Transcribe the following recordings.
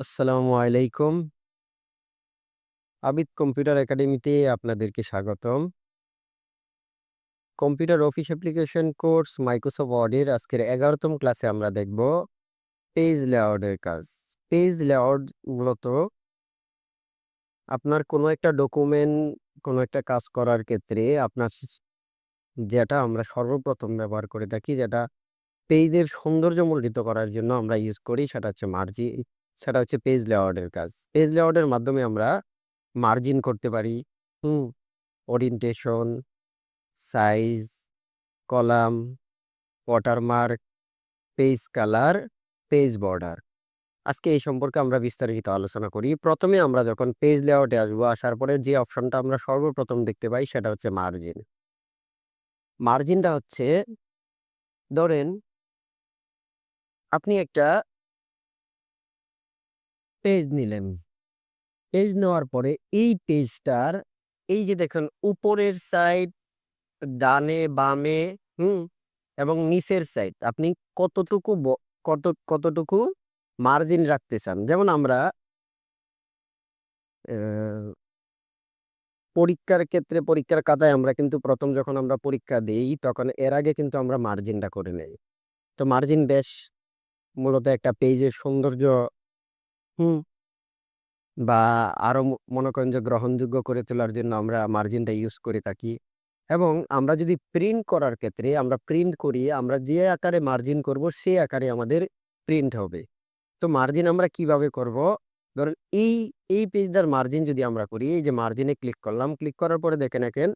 আসসালামু আলাইকুম। আবিদ কম্পিউটার একাডেমিতে আপনাদেরকে স্বাগতম। Computer office application course Microsoft ওয়ার্ডের আজকের এগারোতম ক্লাসে আমরা দেখব পেজ লেআউটের কাজ। পেজ লেআউট মূলত আপনার কোনো একটা ডকুমেন্ট, কোনো একটা কাজ করার ক্ষেত্রে আপনার যেটা আমরা সর্বপ্রথম ব্যবহার করে থাকি যেটা পেজের সৌন্দর্যমণ্ডিত করার জন্য আমরা ইউজ করি সেটা হচ্ছে মার্জিন সেটা হচ্ছে পেজ লেআউটের কাজ। পেজ লেআউটের মাধ্যমে আমরা মার্জিন করতে পারি, হুম? Orientation, size, column, watermark, page colour, page border. আজকে এই সম্পর্কে আমরা বিস্তারিত আলোচনা করি। প্রথমে আমরা যখন পেজ লেআউটে আসব, আসার পরে যে অপশনটা আমরা সর্বপ্রথম দেখতে পাই সেটা হচ্ছে মার্জিন। মার্জিনটা হচ্ছে ধরেন আপনি একটা পেজ নিলেন। পেজ নেওয়ার পরে এই পেজটার এই যে দেখেন উপরের সাইড, ডানে, বামে, হুম? এবং নিচের সাইড আপনি কতটুকু কত কতটুকু মার্জিন রাখতে চান। যেমন আমরা পরীক্ষার ক্ষেত্রে পরীক্ষার খাতায় আমরা কিন্তু প্রথম যখন আমরা পরীক্ষা দিই তখন এর আগে কিন্তু আমরা মার্জিনটা করে নেই। তো মার্জিন বেশ মূলত একটা পেজের সৌন্দর্য হুম? বা আরও মনে করেন যে গ্রহণযোগ্য করে তোলার জন্য আমরা মার্জিনটা ইউজ করে থাকি। এবং আমরা যদি প্রিন্ট করার ক্ষেত্রে আমরা প্রিন্ট করি, আমরা যে আকারে মার্জিন করব সেই আকারে আমাদের প্রিন্ট হবে। তো মার্জিন আমরা কীভাবে করব? ধরেন এই, এই পেজটার মার্জিন যদি আমরা করি, এই যে মার্জিনে ক্লিক করলাম। ক্লিক করার পরে দেখেন একেন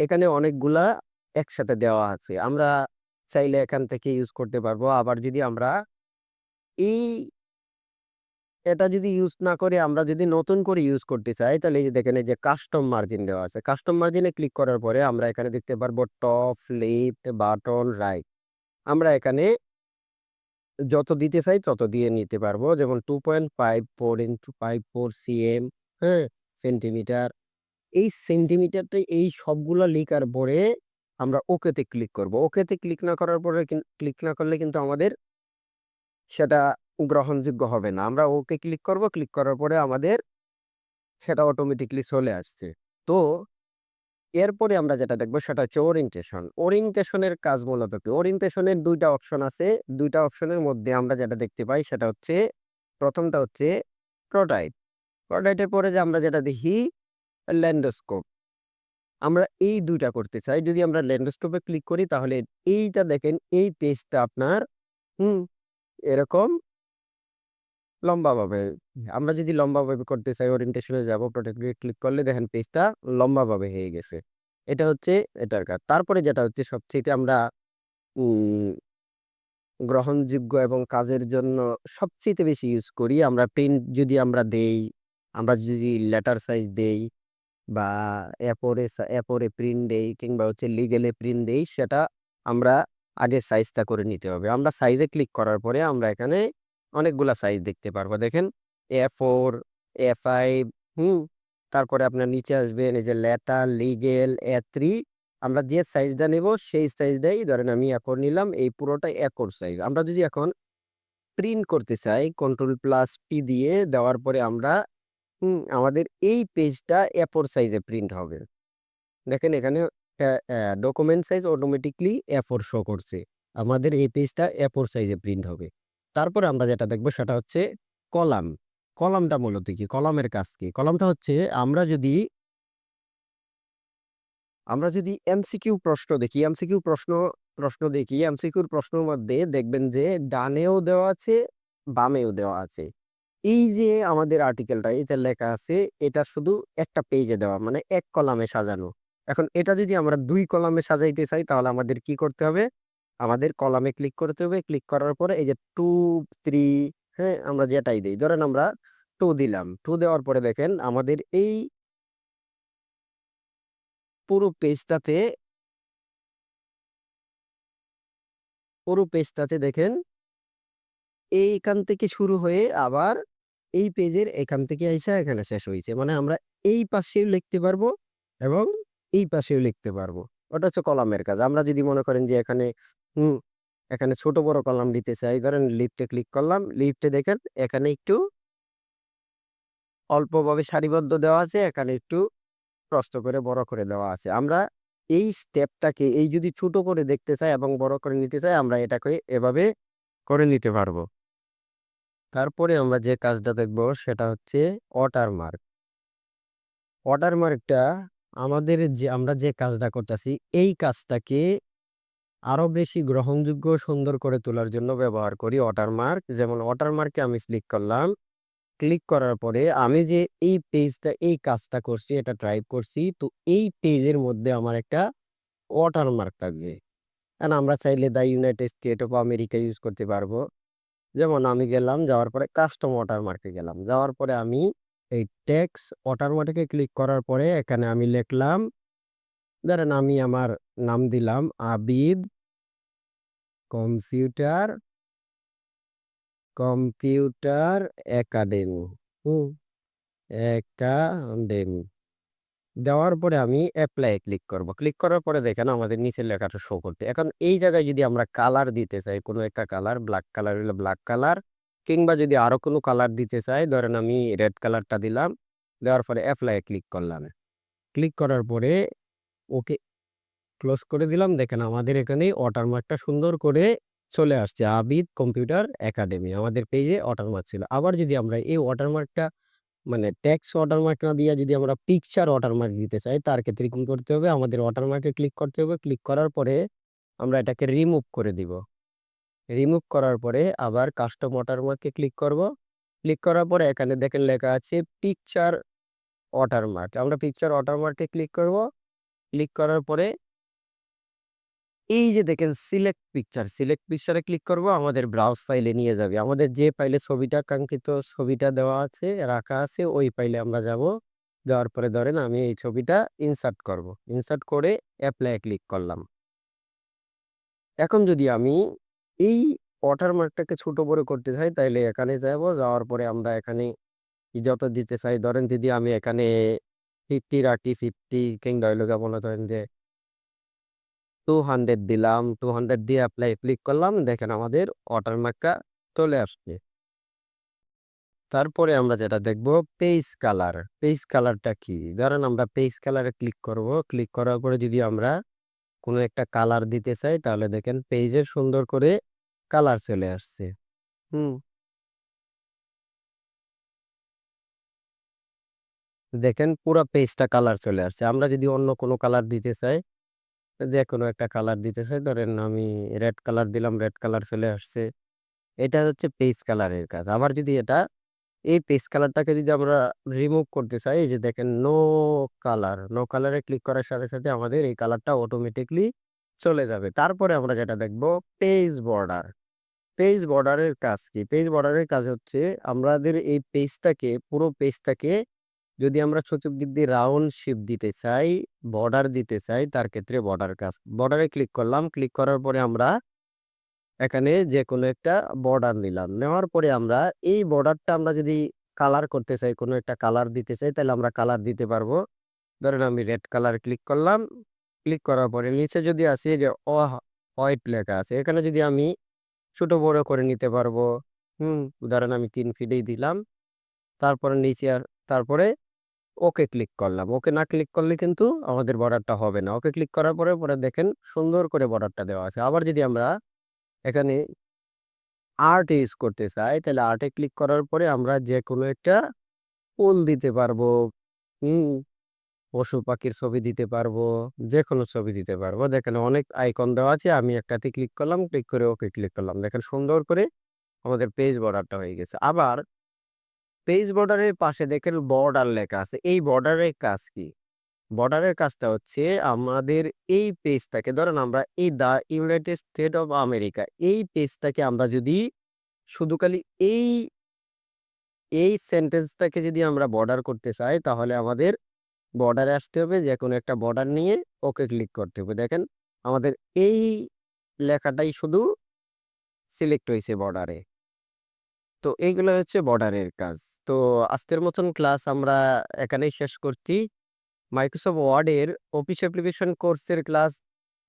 এখানে অনেকগুলা একসাথে দেওয়া আছে। আমরা চাইলে এখান থেকে ইউজ করতে পারব। আবার যদি আমরা এই এটা যদি ইউজ না করে আমরা যদি নতুন করে ইউজ করতে চাই তাহলে এই যে দেখেন এই যে কাস্টম মার্জিন দেওয়া আছে। কাস্টম মার্জিনে ক্লিক করার পরে আমরা এখানে দেখতে পারব টপ, লেফট, বাটন, রাইট। আমরা এখানে যত দিতে চাই তত দিয়ে নিতে পারব। যেমন 2.54 ইন্টু 54 সিএম, হ্যাঁ? সেন্টিমিটার। এই সেন্টিমিটারটা এই সবগুলা লিখার পরে আমরা ওকেতে ক্লিক করব। ওকেতে ক্লিক না করার পরে ক্লিক না করলে কিন্তু আমাদের সেটা গ্রহণযোগ্য হবে না। আমরা ওকে ক্লিক করব। ক্লিক করার পরে আমাদের সেটা অটোমেটিক্যালি চলে আসছে। তো এরপরে আমরা যেটা দেখব সেটা হচ্ছে ওরিয়েন্টেশন। ওরিয়েন্টেশনের কাজ মূলত কি? ওরিয়েন্টেশনের ২ টা অপশন আছে। দুইটা অপশনের মধ্যে আমরা যেটা দেখতে পাই সেটা হচ্ছে, প্রথমটা হচ্ছে প্রোটাইট প্রোটাইটের পরে যে আমরা যেটা দেখি ল্যান্ডস্কেপ। আমরা এই দুইটা করতে চাই। যদি আমরা ল্যান্ডস্কেপে ক্লিক করি তাহলে এইটা দেখেন, এই পেজটা আপনার, হুম? এরকম লম্বাভাবে আমরা যদি লম্বাভাবে করতে চাই ওরিয়েন্টেশনে যাব প্রোটেক্টে ক্লিক করলে দেখেন পেজটা লম্বাভাবে হয়ে গেছে। এটা হচ্ছে এটার কাজ। তারপরে যেটা হচ্ছে সবচেয়ে আমরা গ্রহণযোগ্য এবং কাজের জন্য সবচেয়ে বেশি ইউজ করি আমরা প্রিন্ট যদি আমরা দেই, আমরা যদি লেটার সাইজ দেই বা এ4 সা এ4 প্রিন্ট দেই কিংবা হচ্ছে লিগেলে প্রিন্ট দেই সেটা আমরা আগে সাইজটা করে নিতে হবে। আমরা সাইজে ক্লিক করার পরে আমরা এখানে অনেকগুলা সাইজ দেখতে পারব। দেখেন এ4, এ5 হুম? তারপরে আপনার নিচে আসবেন এই যে লেটার, লিগেল, এ থ্রি আমরা যে সাইজটা নেব সেই সাইজটাই ধরেন আমি এ4 নিলাম এই পুরোটাই এ4 সাইজ। আমরা যদি এখন প্রিন্ট করতে চাই কন্ট্রোল প্লাস পি দিয়ে দেওয়ার পরে আমরা হুম? আমাদের এই পেজটা এ4 সাইজে প্রিন্ট হবে। দেখেন এখানে ডকুমেন্ট সাইজ অটোমেটিক্যালি এ4 শো করছে। আমাদের এই পেজটা এ4 সাইজে প্রিন্ট হবে। তারপরে আমরা যেটা দেখব সেটা হচ্ছে কলাম। কলামটা মূলত কি? কলামের কাজ কি? কলামটা হচ্ছে আমরা যদি আমরা যদি এমসিকিউ প্রশ্ন দেখি, এমসিকিউ প্রশ্ন প্রশ্ন দেখি, এমসিকিউর প্রশ্নের মধ্যে দেখবেন যে ডানেও দেওয়া আছে, বামেও দেওয়া আছে। এই যে আমাদের আর্টিকেলটা এতে লেখা আছে এটা শুধু একটা পেজে দেওয়া মানে এক কলামে সাজানো। এখন এটা যদি আমরা দুই কলামে সাজাইতে চাই তাহলে আমাদের কি করতে হবে? আমাদের কলামে ক্লিক করতে হবে। ক্লিক করার পরে এই যে 2, 3 হ্যাঁ? আমরা যেটাই দিই ধরেন আমরা টু দিলাম। টু দেওয়ার পরে দেখেন আমাদের এই পুরো পেজটাতে পুরো পেজটাতে দেখেন এইখান থেকে শুরু হয়ে আবার এই পেজের এখান থেকে আইসা এখানে শেষ হয়েছে মানে আমরা এই পাশেও লিখতে পারব এবং এই পাশেও লিখতে পারব। ওটা হচ্ছে কলামের কাজ। আমরা যদি মনে করেন যে এখানে হুম, এখানে ছোট বড় কলাম দিতে চাই, ধরেন লিফটে ক্লিক করলাম। লিফটে দেখেন এখানে একটু অল্পভাবে সারিবদ্ধ দেওয়া আছে এখানে একটু প্রস্ত করে বড় করে দেওয়া আছে আমরা এই স্টেপটাকে এই যদি ছোট করে দেখতে চাই এবং বড় করে নিতে চাই আমরা এটাকে এভাবে করে নিতে পারব তারপরে আমরা যে কাজটা দেখব সেটা হচ্ছে ওয়াটারমার্ক ওয়াটারমার্কটা আমাদের যে, আমরা যে কাজটা করতেছি, এই কাজটাকে আরও বেশি গ্রহণযোগ্য সুন্দর করে তোলার জন্য ব্যবহার করি ওয়াটারমার্ক যেমন ওয়াটারমার্কে আমি ক্লিক করলাম। ক্লিক করার পরে আমি যে, এই পেজটা এই কাজটা করছি, এটা টাইপ করছি, তো এই পেজের মধ্যে আমার একটা ওয়াটারমার্ক থাকবে। কারণ আমরা চাইলে the United State of America use করতে পারব। যেমন আমি গেলাম, যাওয়ার পরে কাস্টম ওয়াটারমার্কে গেলাম। যাওয়ার পরে আমি এই ট্যাক্স ওয়াটারমার্কে ক্লিক করার পরে এখানে আমি লিখলাম, ধরেন আমি আমার নাম দিলাম আবিদ কম্পিউটার কম্পিউটার একাডেমি, হুম, একাডেমি। দেওয়ার পরে আমি অ্যাপ্লাই ক্লিক করব। ক্লিক করার পরে দেখেন আমাদের নিচের লেখাটা শো করতে। এখন এই জায়গায় যদি আমরা কালার দিতে চাই, কোনো একটা কালার ব্ল্যাক কালার হলে ব্ল্যাক কালার কিংবা যদি আরও কোনো কালার দিতে চাই ধরেন আমি রেড কালারটা দিলাম, দেওয়ার পরে অ্যাপ্লাই ক্লিক করলাম। ক্লিক করার পরে ওকে ক্লোজ করে দিলাম। দেখেন আমাদের এখানে ওয়াটারমার্কটা সুন্দর করে চলে আসছে, আবিদ কম্পিউটার একাডেমি আমাদের পেজে ওয়াটারমার্ক ছিল। আবার যদি আমরা এই ওয়াটারমার্কটা মানে ট্যাক্স ওয়াটারমার্ক না দিয়ে যদি আমরা পিকচার ওয়াটারমার্ক দিতে চাই, তার ক্ষেত্রে কি করতে হবে? আমাদের ওয়াটারমার্কে ক্লিক করতে হবে। ক্লিক করার পরে আমরা এটাকে রিমুভ করে দিব। রিমুভ করার পরে আবার কাস্টম ওয়াটারমার্কে ক্লিক করব। ক্লিক করার পরে এখানে দেখেন লেখা আছে পিকচার ওয়াটারমার্ক আমরা পিকচার ওয়াটারমার্কে ক্লিক করব। ক্লিক করার পরে এই যে দেখেন সিলেক্ট পিকচার সিলেক্ট পিকচারে ক্লিক করব, আমাদের ব্রাউজ ফাইলে নিয়ে যাবে। আমাদের যে ফাইলে ছবিটা, কাঙ্ক্ষিত ছবিটা দেওয়া আছে, রাখা আছে, ওই ফাইলে আমরা যাব। যাওয়ার পরে ধরেন আমি এই ছবিটা ইনসার্ট করব। ইনসার্ট করে অ্যাপ্লাই ক্লিক করলাম। এখন যদি আমি এই ওয়াটারমার্কটাকে ছোট বড় করতে চাই, তাইলে এখানে যাব, যাওয়ার পরে আমরা এখানে যত দিতে চাই। ধরেন যদি আমি এখানে ফিফটি রাখি ফিফটি কিংবা হইল মনে করেন যে টু হান্ড্রেড দিলাম টু হান্ড্রেড দিয়ে অ্যাপ্লাই ক্লিক করলাম, দেখেন আমাদের ওয়াটারমার্কটা চলে আসছে। তারপরে আমরা যেটা দেখব পেজ কালার পেজ কালারটা কি? ধরেন আমরা পেজ কালারে ক্লিক করব। ক্লিক করার পরে যদি আমরা কোনো একটা কালার দিতে চাই, তাহলে দেখেন পেজে সুন্দর করে কালার চলে আসছে। দেখেন পুরো পেজটা কালার চলে আসছে। আমরা যদি অন্য কোনো কালার দিতে চাই যে কোনো একটা কালার দিতে চাই, ধরেন আমি রেড কালার দিলাম রেড কালার চলে আসছে। এটা হচ্ছে পেজ কালারের কাজ। আবার যদি এটা এই পেজ কালারটাকে যদি আমরা রিমুভ করতে চাই, এই যে দেখেন নো কালার নো কালারে ক্লিক করার সাথে সাথে আমাদের এই কালারটা অটোমেটিকলি চলে যাবে। তারপরে আমরা যেটা দেখব পেজ বর্ডার পেজ বর্ডারের কাজ কি? পেজ বর্ডারের কাজ হচ্ছে আমাদের এই পেজটাকে পুরো পেজটাকে যদি আমরা দিয়ে রাউন্ড শেপ দিতে চাই বর্ডার দিতে চাই, তার ক্ষেত্রে বর্ডার কাজ। বর্ডারে ক্লিক করলাম ক্লিক করার পরে আমরা এখানে যে কোনো একটা বর্ডার নিলাম। নেওয়ার পরে আমরা এই বর্ডারটা আমরা যদি কালার করতে চাই, কোনো একটা কালার দিতে চাই, তাহলে আমরা কালার দিতে পারব। ধরেন আমি রেড কালার ক্লিক করলাম। ক্লিক করার পরে নিচে যদি আসি যে অ হোয়াইট লেখা আছে, এখানে যদি আমি ছোট বড় করে নিতে পারব। হুম, ধরেন আমি তিন ফিটেই দিলাম। তারপরে নিচে আর, তারপরে ওকে ক্লিক করলাম। ওকে না ক্লিক করলে কিন্তু আমাদের বর্ডারটা হবে না। ওকে ক্লিক করার পরে পরে দেখেন সুন্দর করে বর্ডারটা দেওয়া আছে। আবার যদি আমরা এখানে আর্ট ইউজ করতে চাই, তাহলে আর্টে ক্লিক করার পরে আমরা যে কোনো একটা ফুল দিতে পারব হুম পশু পাখির ছবি দিতে পারব যে কোনো ছবি দিতে পারব। দেখেন অনেক আইকন দেওয়া আছে, আমি একটাতে ক্লিক করলাম ক্লিক করে ওকে ক্লিক করলাম। দেখেন সুন্দর করে আমাদের পেজ বর্ডারটা হয়ে গেছে। আবার পেজ বর্ডারের পাশে দেখেন বর্ডার লেখা আছে। এই বর্ডারের কাজ কি? বর্ডারের কাজটা হচ্ছে আমাদের এই পেজটাকে ধরেন আমরা এই the United State of America এই পেজটাকে আমরা যদি শুধু খালি এই এই সেন্টেন্সটাকে যদি আমরা বর্ডার করতে চাই, তাহলে আমাদের বর্ডারে আসতে হবে যে কোনো একটা বর্ডার নিয়ে ওকে ক্লিক করতে হবে। দেখেন, আমাদের এই লেখাটাই শুধু সিলেক্ট হয়েছে বর্ডারে তো এইগুলো হচ্ছে বর্ডারের কাজ। তো আজকের মতন ক্লাস আমরা এখানেই শেষ করছি। মাইক্রোসফট ওয়ার্ডের অফিস অ্যাপ্লিকেশন কোর্সের ক্লাস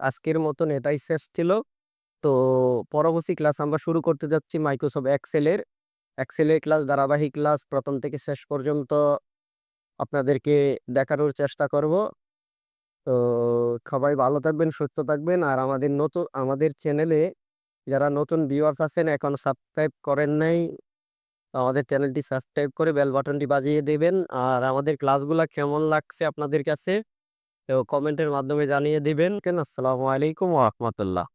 আজকের মতন এটাই শেষ ছিল। তো পরবর্তী ক্লাস আমরা শুরু করতে যাচ্ছি মাইক্রোসফট এক্সেলের এক্সেলের ক্লাস ধারাবাহিক ক্লাস প্রথম থেকে শেষ পর্যন্ত আপনাদেরকে দেখানোর চেষ্টা করব। তো সবাই ভালো থাকবেন, সুস্থ থাকবেন। আর আমাদের নতুন আমাদের চ্যানেলে যারা নতুন ভিউয়ার্স আছেন, এখন সাবস্ক্রাইব করেন নাই। আমাদের চ্যানেলটি সাবস্ক্রাইব করে বেল বাটনটি বাজিয়ে দেবেন। আর আমাদের ক্লাসগুলো কেমন লাগছে আপনাদের কাছে কমেন্টের মাধ্যমে জানিয়ে দেবেন। আসসালামু আলাইকুম রাহমাতুল্লাহ।